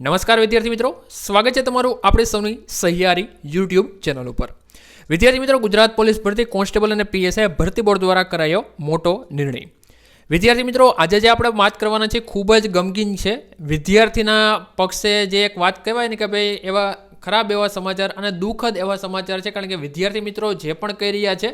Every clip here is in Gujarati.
નમસ્કાર વિદ્યાર્થી મિત્રો. સ્વાગત છે તમારું આપણે સૌની સહિયારી યુટ્યુબ ચેનલ ઉપર. વિદ્યાર્થી મિત્રો, ગુજરાત પોલીસ ભરતી કોન્સ્ટેબલ અને પીએસઆઈ ભરતી બોર્ડ દ્વારા કરાયો મોટો નિર્ણય. વિદ્યાર્થી મિત્રો, આજે જે આપણે વાત કરવાના છે, ખૂબ જ ગમગીન છે. વિદ્યાર્થીના પક્ષે જે એક વાત કહેવાય ને કે ભાઈ, એવા ખરાબ એવા સમાચાર અને દુઃખદ એવા સમાચાર છે, કારણ કે વિદ્યાર્થી મિત્રો જે પણ કહી રહ્યા છે,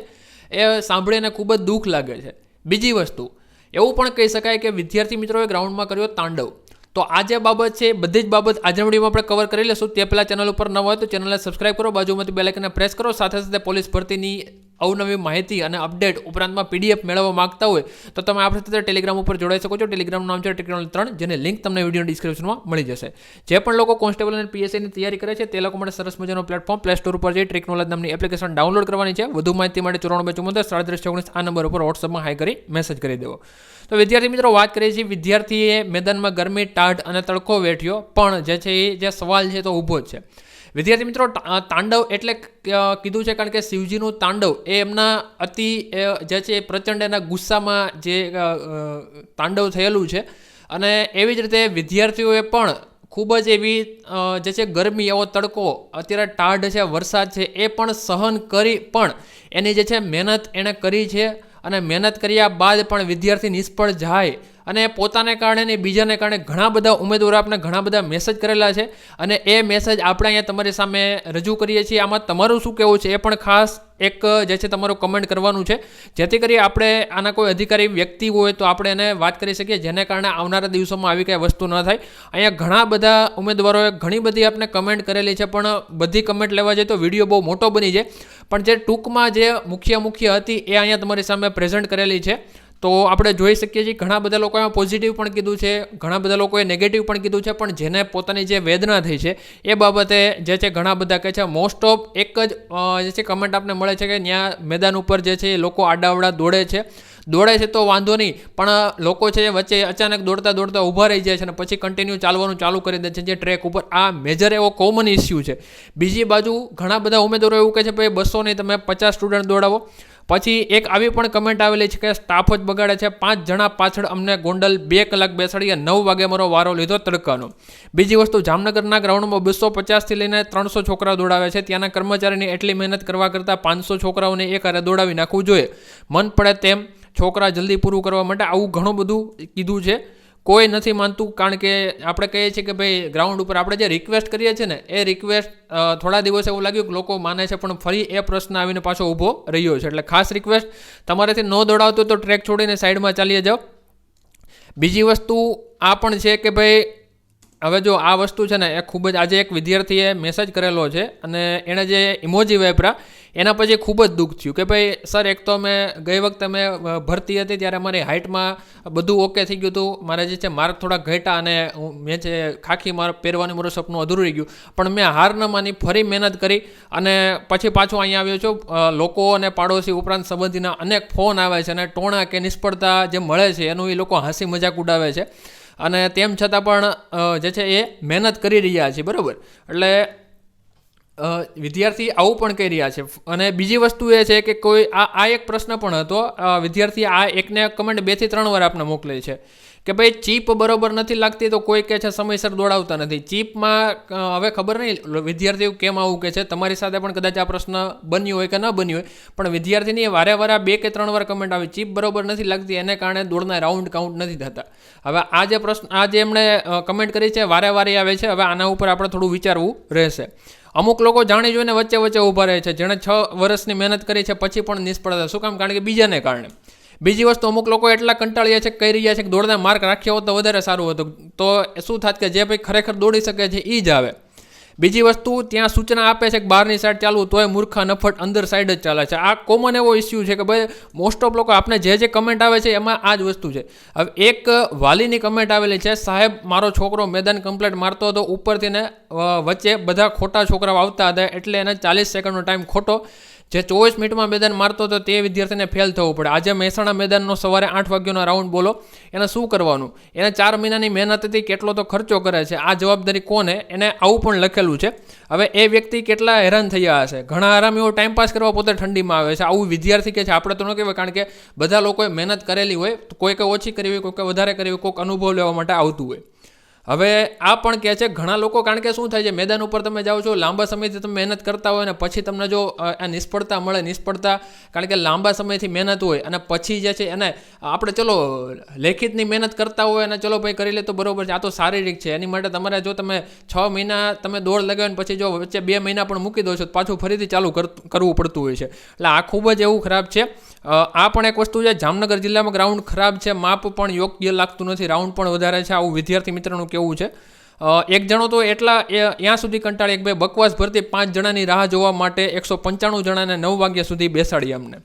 એ સાંભળીને ખૂબ જ દુઃખ લાગે છે. બીજી વસ્તુ, એવું પણ કહી શકાય કે વિદ્યાર્થી મિત્રોએ ગ્રાઉન્ડમાં કર્યો તાંડવ. તો આ જે બાબત છે, બધી જ બાબત આજના વિડીયોમાં આપણે કવર કરી લઈશું. તે પહેલાં ચેનલ ઉપર ન હોય તો ચેનલને સબસ્ક્રાઈબ કરો. બાજુમાંથી બેલાઇકને પ્રેસ કરો. સાથે સાથે પોલીસ ભરતીની અવનવી માહિતી અને અપડેટ ઉપરાંતમાં પીડીએફ મેળવવા માંગતા હોય તો તમે આપણી સાથે ટેલિગ્રામ ઉપર જોડાઈ શકો છો. ટેલિગ્રામનું નામ છે ટેકનોલોજી ત્રણ, જેને લિંક તમને વીડિયો ડિસ્ક્રિપ્શનમાં મળી જશે. જે પણ લોકો કોન્સ્ટેબલ અને પીએસસીની તૈયારી કરે છે, તે લોકો માટે સરસ મજાનો પ્લેટફોર્મ પ્લે સ્ટોર ઉપર જઈ ટેકનોલોજી નામની એપ્લિકેશન ડાઉનલોડ કરવાની છે. વધુ માહિતી માટે ચોરાણું બે ચુમ્મોતેર સાડત્રીસ, ઓગણીસ આ નંબર ઉપર વોટ્સઅપમાં હાઈ કરી મેસેજ કરી દેવો. તો વિદ્યાર્થી મિત્રો, વાત કરીએ છીએ વિદ્યાર્થીએ મેદાનમાં ગરમી, ટાઢ અને તડકો વેઠ્યો. પણ જે છે એ, જે સવાલ છે તો ઊભો જ છે. વિદ્યાર્થી મિત્રો તાંડવ એટલે કીધું છે કારણ કે શિવજીનું તાંડવ એ એમના અતિ જે છે પ્રચંડ એના ગુસ્સામાં જે તાંડવ થયેલું છે. અને એવી જ રીતે વિદ્યાર્થીઓએ પણ ખૂબ જ એવી જે છે ગરમી, એવો તડકો, અત્યારે ટાઢ છે, વરસાદ છે, એ પણ સહન કરી પણ એની જે છે મહેનત એણે કરી છે. અને મહેનત કર્યા બાદ પણ વિદ્યાર્થી નિષ્ફળ જાય અને પોતાને કારણે ને બીજાને કારણે ઘણા બધા ઉમેદવારો આપણે ઘણા બધા મેસેજ કરેલા છે. અને એ મેસેજ આપણે અહીંયા તમારી સામે રજૂ કરીએ છીએ. આમાં તમારું શું કહેવું છે એ પણ ખાસ એક, જે છે, તમારું કમેન્ટ કરવાનું છે. જેથી કરી આપણે આના કોઈ અધિકારી વ્યક્તિ હોય તો આપણે એને વાત કરી શકીએ, જેને કારણે આવનારા દિવસોમાં આવી કંઈ વસ્તુ ન થાય. અહીંયા ઘણા બધા ઉમેદવારોએ ઘણી બધી આપણે કમેન્ટ કરેલી છે, પણ બધી કમેન્ટ લેવા જઈએ તો વીડિયો બહુ મોટો બની જાય. પણ જે ટૂંકમાં જે મુખ્ય મુખ્ય હતી એ અહીંયા તમારી સામે પ્રેઝન્ટ કરેલી છે. તો આપણે જોઈ શકીએ છીએ ઘણા બધા લોકોએ પોઝિટિવ પણ કીધું છે, ઘણા બધા લોકોએ નેગેટિવ પણ કીધું છે, પણ જેને પોતાની જે વેદના થઈ છે, એ બાબતે જે છે ઘણા બધા કહે છે મોસ્ટ ઓફ એક જ જે છે કમેન્ટ આપને મળે છે કે ત્યાં મેદાન ઉપર જે છે એ લોકો આડાવડા દોડે છે. દોડે છે તો વાંધો નહીં, પણ લોકો છે વચ્ચે અચાનક દોડતા દોડતા ઊભા રહી જાય છે અને પછી કન્ટિન્યુ ચાલવાનું ચાલુ કરી દે છે જે ટ્રેક ઉપર. આ મેજર એવો કોમન ઇસ્યુ છે. બીજી બાજુ ઘણા બધા ઉમેદવારો એવું કહે છે, ભાઈ બસો નહીં, તમે પચાસ સ્ટુડન્ટ દોડાવો. પછી એક આવી પણ કમેન્ટ આવેલી છે કે સ્ટાફ જ બગાડે છે. પાંચ જણા પાછળ અમને ગોંડલ બે કલાક બેસાડીએ નવ વાગે મારો વારો લીધો તડકાનો. બીજી વસ્તુ, જામનગરના ગ્રાઉન્ડમાં બસો પચાસથી લઈને ત્રણસો છોકરા દોડાવે છે. ત્યાંના કર્મચારીની એટલી મહેનત કરવા કરતાં પાંચસો છોકરાઓને એક હારે દોડાવી નાખવું જોઈએ. મન પડે તેમ છોકરા જલ્દી પૂરું કરવા માટે આવું ઘણું બધું કીધું છે. કોઈ નથી માનતું, કારણ કે આપણે કહીએ છીએ કે ભાઈ ગ્રાઉન્ડ ઉપર આપણે જે રિક્વેસ્ટ કરીએ છીએ ને, એ રિક્વેસ્ટ થોડા દિવસ એવું લાગ્યું કે લોકો માને છે, પણ ફરી એ પ્રશ્ન આવીને પાછો ઊભો રહ્યો છે. એટલે ખાસ રિક્વેસ્ટ તમારાથી ન દોડાવતું તો ટ્રેક છોડીને સાઈડમાં ચાલીએ જાઓ. બીજી વસ્તુ આ પણ છે કે ભાઈ, હવે જો આ વસ્તુ છે ને, એ ખૂબ જ આજે એક વિદ્યાર્થીએ મેસેજ કરેલો છે, અને એણે જે ઇમોજી વાપરા એના પછી ખૂબ જ દુઃખ થયું કે ભાઈ, સર, એક તો મેં ગઈ વખતે મેં ભરતી હતી ત્યારે મારી હાઇટમાં બધું ઓકે થઈ ગયું હતું. મારે જે છે માર્ક થોડા ઘટ્યા અને મેં જે ખાખી માર, પહેરવાનું મારું સપનું અધૂરું રહી ગયું. પણ મેં હાર ન માની, ફરી મહેનત કરી અને પછી પાછું અહીંયા આવ્યો છું. લોકો અને પાડોશી ઉપરાંત સંબંધીના અનેક ફોન આવે છે અને ટોણા કે નિષ્ફળતા જે મળે છે, એનું એ લોકો હાંસી મજાક ઉડાવે છે. અને તેમ છતાં પણ જે છે એ મહેનત કરી રહ્યા છે, બરાબર? એટલે વિદ્યાર્થી આવું પણ કહી રહ્યા છે. અને બીજી વસ્તુ એ છે કે કોઈ આ આ એક પ્રશ્ન પણ હતો. વિદ્યાર્થી આ એકને કમેન્ટ બેથી ત્રણ વાર આપને મોકલે છે કે ભાઈ ચીપ બરોબર નથી લાગતી તો કોઈ કહે છે સમયસર દોડાવતા નથી. ચીપમાં હવે ખબર નહીં વિદ્યાર્થીઓ કેમ આવું કહે છે? તમારી સાથે પણ કદાચ આ પ્રશ્ન બન્યો હોય કે ન બન્યો હોય, પણ વિદ્યાર્થીની વારે વારે બે કે ત્રણ વાર કમેન્ટ આવી, ચીપ બરોબર નથી લાગતી, એને કારણે દોડના રાઉન્ડ કાઉન્ટ નથી થતા. હવે આ જે પ્રશ્ન, આ જે એમણે કમેન્ટ કરી છે, વારે વારે આવે છે. હવે આના ઉપર આપણે થોડું વિચારવું રહેશે. અમુક લોકો જાણી જોઈને વચ્ચે વચ્ચે ઊભા રહે છે. જેણે છ વર્ષની મહેનત કરી છે, પછી પણ નિષ્ફળતા શું કામ? કારણ કે બીજાને કારણે. બીજી વસ્તુ, અમુક લોકો એટલા કંટાળ્યા છે કહી રહ્યા છે કે દોડના માર્ક રાખ્યા હોત તો વધારે સારું હતું. તો શું થાત કે જે ભાઈ ખરેખર દોડી શકે છે એ જ આવે. બીજી વસ્તુ, ત્યાં સૂચના આપે છે કે બહારની સાઈડ ચાલવું તોય મૂર્ખા નફટ અંદર સાઈડ જ ચાલે છે. આ કોમન એવો ઇસ્યુ છે કે ભાઈ મોસ્ટ ઓફ લોકો આપણે જે જે કમેન્ટ આવે છે, એમાં આ જ વસ્તુ છે. હવે એક વાલીની કમેન્ટ આવેલી છે, સાહેબ, મારો છોકરો મેદાન કમ્પ્લેટ મારતો હતો ઉપરથી ને વચ્ચે બધા ખોટા છોકરાઓ આવતા હતા, એટલે એને ચાલીસ સેકન્ડનો ટાઈમ ખોટો જે ચોવીસ મિનિટમાં મેદાન મારતો હતો તે વિદ્યાર્થીને ફેલ થવું પડે. આજે મહેસાણા મેદાનનો સવારે આઠ વાગ્યાનો રાઉન્ડ બોલો. એને શું કરવાનું? એને ચાર મહિનાની મહેનત હતી, કેટલો તો ખર્ચો કરે છે. આ જવાબદારી કોને? એને આવું પણ લખેલું છે. હવે એ વ્યક્તિ કેટલા હેરાન થયા હશે? ઘણા આરામીઓ ટાઈમ પાસ કરવા પોતે ઠંડીમાં આવે છે. આવું વિદ્યાર્થી કે છે? આપણે તો ન કહેવાય, કારણ કે બધા લોકોએ મહેનત કરેલી હોય. કોઈકે ઓછી કરી હોય કોઈ કે વધારે કરવી કોઈક અનુભવ લેવા માટે આવતું હોય. હવે આ પણ કહે છે, ઘણા લોકો, કારણ કે શું થાય છે, મેદાન ઉપર તમે જાઓ છો, લાંબા સમયથી તમે મહેનત કરતા હોય અને પછી તમને જો આ નિષ્ફળતા મળે, નિષ્ફળતા, કારણ કે લાંબા સમયથી મહેનત હોય અને પછી જે છે એને, આપણે ચલો, લેખિતની મહેનત કરતા હોય અને ચલો ભાઈ કરી લે તો બરોબર છે, આ તો શારીરિક છે, એની માટે તમારે જો તમે છ મહિના તમે દોડ લગાવીને પછી જો વચ્ચે બે મહિના પણ મૂકી દો છો તો પાછું ફરીથી ચાલુ કર- કરવું પડતું હોય છે. એટલે આ ખૂબ જ એવું ખરાબ છે. આ પણ એક વસ્તુ છે, જામનગર જિલ્લામાં ગ્રાઉન્ડ ખરાબ છે, માપ પણ યોગ્ય લાગતું નથી રાઉન્ડ પણ વધારે છે, આવું વિદ્યાર્થી મિત્રનું કેવું છે? એક જણો તો એટલા ત્યાં સુધી કંટાળી, એક બે બકવાસ ભરતી પાંચ જણાની રાહ જોવા માટે એકસો પંચાણું જણાને નવ વાગ્યા સુધી બેસાડી અમને.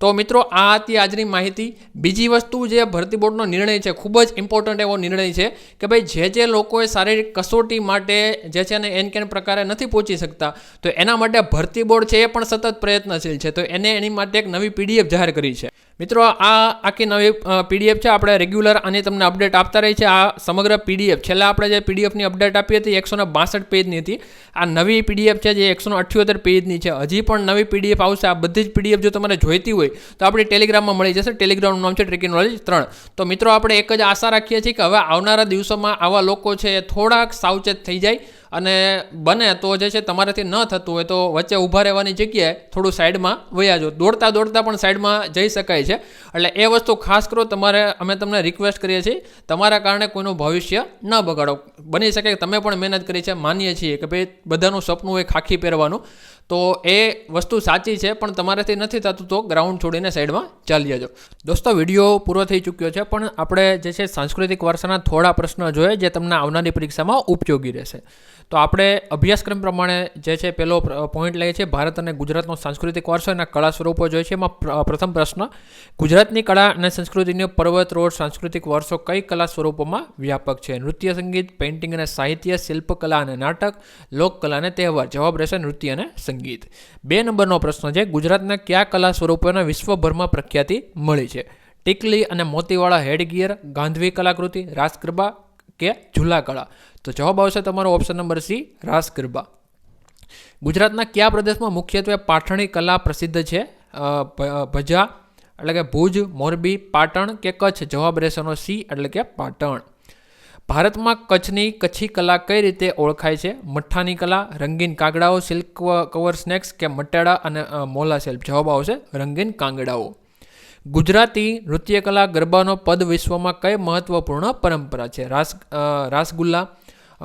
તો મિત્રો, આ હતી આજની માહિતી. બીજી વસ્તુ જે ભરતી બોર્ડનો નિર્ણય છે, ખૂબ જ ઇમ્પોર્ટન્ટ એવો નિર્ણય છે કે ભાઈ, જે જે લોકોએ શારીરિક કસોટી માટે જે છે એને એન કેન પ્રકારે નથી પહોંચી શકતા, તો એના માટે ભરતી બોર્ડ છે એ પણ સતત પ્રયત્નશીલ છે. તો એને એની માટે એક નવી પીડીએફ જાહેર કરી છે. મિત્રો, આ આખી નવી પીડીએફ છે. આપણે રેગ્યુલર આની તમને અપડેટ આપતા રહી છે. આ સમગ્ર પીડીએફ છેલ્લા આપણે જે પીડીએફની અપડેટ આપી હતી એકસો બાસઠ પેજની હતી. આ નવી પીડીએફ છે, જે એકસો અઠ્યોતેર પેજની છે. હજી પણ નવી પીડીએફ આવશે. આ બધી જ પીડીએફ જો તમારે જોઈતી હોય, તો આપણી ટેલિગ્રામમાં મળી જશે. ટેલિગ્રામનું નામ છે ટ્રેકિંગ નોલેજ ત્રણ. તો મિત્રો, આપણે એક જ આશા રાખીએ છીએ કે હવે આવનારા દિવસોમાં આવા લોકો છે થોડાક સાવચેત થઈ જાય. અને બને તો જે છે તમારાથી ન થતું હોય તો વચ્ચે ઊભા રહેવાની જગ્યાએ થોડું સાઈડમાં વયા જો દોડતા દોડતા પણ સાઈડમાં જઈ શકાય છે. એટલે એ વસ્તુ ખાસ કરો, તમારે અમે તમને રિક્વેસ્ટ કરીએ છીએ, તમારા કારણે કોઈનું ભવિષ્ય ન બગાડો. બની શકે તમે પણ મહેનત કરી છે, માનીએ છીએ કે ભાઈ બધાનું સપનું હોય ખાખી પહેરવાનું. તો એ વસ્તુ સાચી છે, પણ તમારાથી નથી થતું તો ગ્રાઉન્ડ છોડીને સાઈડમાં ચાલી જજો. દોસ્તો, વીડિયો પૂરો થઈ ચૂક્યો છે, પણ આપણે જે છે સાંસ્કૃતિક વારસાના થોડા પ્રશ્નો જોઈએ જે તમને આવનારી પરીક્ષામાં ઉપયોગી રહેશે. તો આપણે અભ્યાસક્રમ પ્રમાણે જે છે પેલો પોઈન્ટ લઈએ છીએ, ભારત અને ગુજરાતનો સાંસ્કૃતિક વારસો, એના કળા સ્વરૂપો જોઈએ છે. એમાં પ્ર- પ્રથમ પ્રશ્ન, ગુજરાતની કળા અને સંસ્કૃતિનો પર્વત, રોડ, સાંસ્કૃતિક વારસો કઈ કલા સ્વરૂપોમાં વ્યાપક છે? નૃત્ય, સંગીત પેઇન્ટિંગ અને સાહિત્ય, શિલ્પકલા અને નાટક, લોકકલા અને તહેવાર. જવાબ રહેશે નૃત્ય અને સંગીત. બે નંબરનો પ્રશ્ન છે, ગુજરાતના કયા કલા સ્વરૂપોને વિશ્વભરમાં પ્રખ્યાતિ મળી છે? ટીકલી અને મોતીવાળા હેડગિયર, ગાંધવી કલાકૃતિ રાસ ગરબા કે ઝૂલા કળા તો જવાબ આવશે તમારો option number C raas garba ગુજરાતના કયા પ્રદેશમાં મુખ્યત્વે પાટણી કલા પ્રસિદ્ધ છે? ભજા, એટલે કે ભુજ, મોરબી, પાટણ કે કચ્છ? જવાબ રહેશેનો સી, એટલે કે પાટણ. ભારતમાં કચ્છની કચ્છી કલા કઈ રીતે ઓળખાય છે? મઠ્ઠાની કલા, રંગીન કાગડાઓ સિલ્ક કવર સ્નેક્સ કે મટાડા અને મોલા સેલ્ફ જવાબ આવશે રંગીન કાંગડાઓ. ગુજરાતી નૃત્ય કલા ગરબાનો પદ વિશ્વમાં કઈ મહત્વપૂર્ણ પરંપરા છે? રાસ રાસગુલ્લા,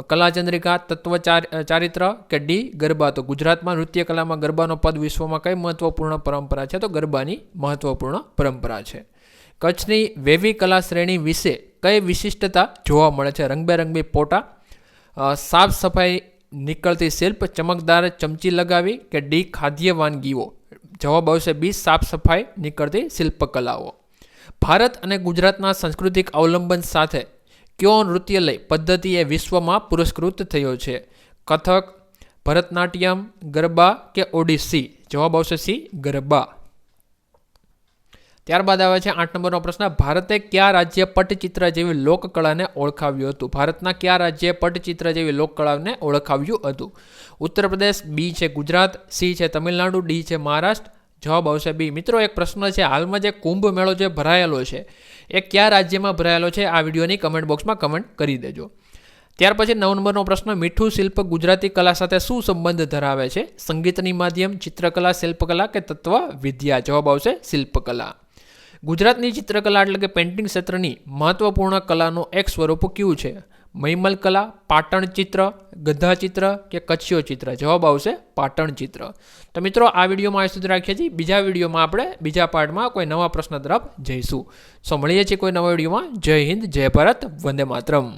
કલાચંદ્રિકા તત્વ ચાર- ચારિત્ર કે ડી, ગરબા? તો ગુજરાતમાં નૃત્ય કલામાં ગરબાનો પદ વિશ્વમાં કઈ મહત્વપૂર્ણ પરંપરા છે? તો ગરબાની મહત્વપૂર્ણ પરંપરા છે. કચ્છની વેવી કલા શ્રેણી વિશે કઈ વિશિષ્ટતા જોવા મળે છે? રંગબેરંગી પોટા સાફ સફાઈ નીકળતી શિલ્પ, ચમકદાર ચમચી લગાવી કે ડી, ખાદ્ય વાનગીઓ? જવાબ આવશે બી, સાફ સફાઈ નીકળતી શિલ્પકલાઓ. ભારત અને ગુજરાતના સાંસ્કૃતિક અવલંબન સાથે કયો નૃત્ય લય પદ્ધતિ એ વિશ્વમાં પુરસ્કૃત થયો છે? કથક, ભરતનાટ્યમ, ગરબા કે ઓડિસી? જવાબ આવશે સી, ગરબા. ત્યારબાદ આવે છે આઠ નંબરનો પ્રશ્ન, ભારતે કયા રાજ્ય પટચિત્ર જેવી લોકકળાને ઓળખાવ્યું હતું? ભારતના કયા રાજ્યે પટચિત્ર જેવી લોકકળાને ઓળખાવ્યું હતું? ઉત્તર પ્રદેશ, બી છે ગુજરાત, સી છે તમિલનાડુ, ડી છે મહારાષ્ટ્ર. જવાબ આવશે બી. મિત્રો, એક પ્રશ્ન છે, હાલમાં જે કુંભ મેળો જે ભરાયેલો છે, એ કયા રાજ્યમાં ભરાયેલો છે? આ વિડીયોની કમેન્ટ બોક્સમાં કમેન્ટ કરી દેજો. ત્યાર પછી નવ નંબરનો પ્રશ્ન, મીઠું શિલ્પ ગુજરાતી કલા સાથે શું સંબંધ ધરાવે છે? સંગીતની માધ્યમ, ચિત્રકલા, શિલ્પકલા કે તત્વ વિદ્યા જવાબ આવશે શિલ્પકલા. ગુજરાતની ચિત્રકલા એટલે કે પેઇન્ટિંગ ક્ષેત્રની મહત્વપૂર્ણ કલાનું એક સ્વરૂપ કયું છે? મૈમલ કલા, પાટણ ચિત્ર, ગધા ચિત્ર કે કચ્છીઓ ચિત્ર? જવાબ આવશે પાટણ ચિત્ર. તો મિત્રો, આ વિડીયોમાં આ સુધી રાખીએ છીએ. બીજા વિડીયોમાં આપણે બીજા પાર્ટમાં કોઈ નવા પ્રશ્ન તરફ જઈશું. સો મળીએ છીએ કોઈ નવા વિડીયોમાં. જય હિન્દ, જય ભારત, વંદે માતરમ.